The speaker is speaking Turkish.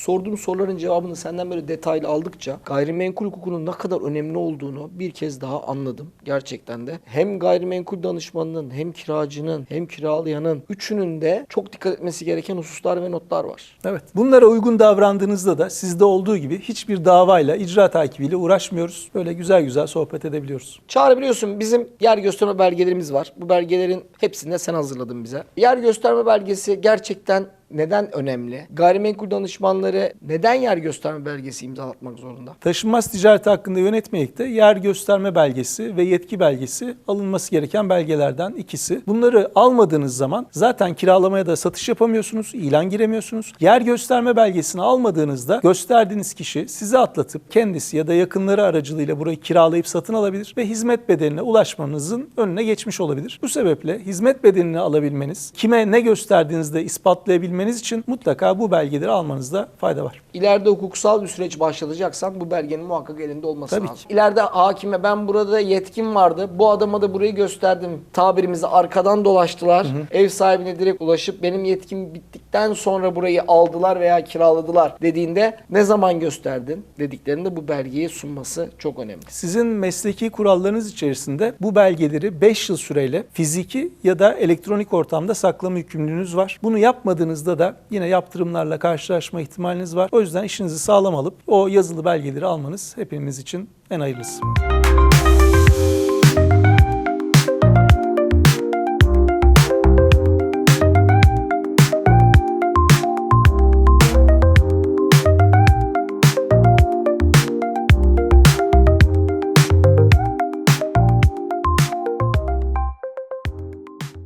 sorduğum soruların cevabını senden böyle detaylı aldıkça gayrimenkul hukukunun ne kadar önemli olduğunu bir kez daha anladım gerçekten de. Hem gayrimenkul danışmanının hem kiracının hem kiralayanın üçünün de çok dikkat etmesi gereken hususlar ve notlar var. Evet. Bunlara uygun davrandığınızda da sizde olduğu gibi hiçbir davayla, icra takibiyle uğraşmıyoruz. Böyle güzel güzel sohbet edebiliyoruz. Çağrı biliyorsun bizim yer gösterme belgelerimiz var. Bu belgelerin hepsini de sen hazırladın bize. Yer gösterme belgesi gerçekten neden önemli? Gayrimenkul danışmanları neden yer gösterme belgesi imzalatmak zorunda? Taşınmaz ticareti hakkında yönetmelikte yer gösterme belgesi ve yetki belgesi alınması gereken belgelerden ikisi. Bunları almadığınız zaman zaten kiralamaya da satış yapamıyorsunuz, ilan giremiyorsunuz. Yer gösterme belgesini almadığınızda gösterdiğiniz kişi sizi atlatıp kendisi ya da yakınları aracılığıyla burayı kiralayıp satın alabilir ve hizmet bedeline ulaşmanızın önüne geçmiş olabilir. Bu sebeple hizmet bedelini alabilmeniz, kime ne gösterdiğinizde ispatlayabilmeniz için mutlaka bu belgeleri almanızda fayda var. İleride hukuksal bir süreç başlatacaksan bu belgenin muhakkak elinde olması Tabii lazım. ki. İleride hakime ben burada yetkim vardı. Bu adama da burayı gösterdim. Tabirimizi arkadan dolaştılar. Ev sahibine direkt ulaşıp benim yetkim bittikten sonra burayı aldılar veya kiraladılar dediğinde ne zaman gösterdin dediklerinde bu belgeyi sunması çok önemli. Sizin mesleki kurallarınız içerisinde bu belgeleri 5 yıl süreyle fiziki ya da elektronik ortamda saklama yükümlülüğünüz var. Bunu yapmadığınızda da yine yaptırımlarla karşılaşma ihtimaliniz var. O yüzden işinizi sağlam alıp o yazılı belgeleri almanız hepimiz için en hayırlısı.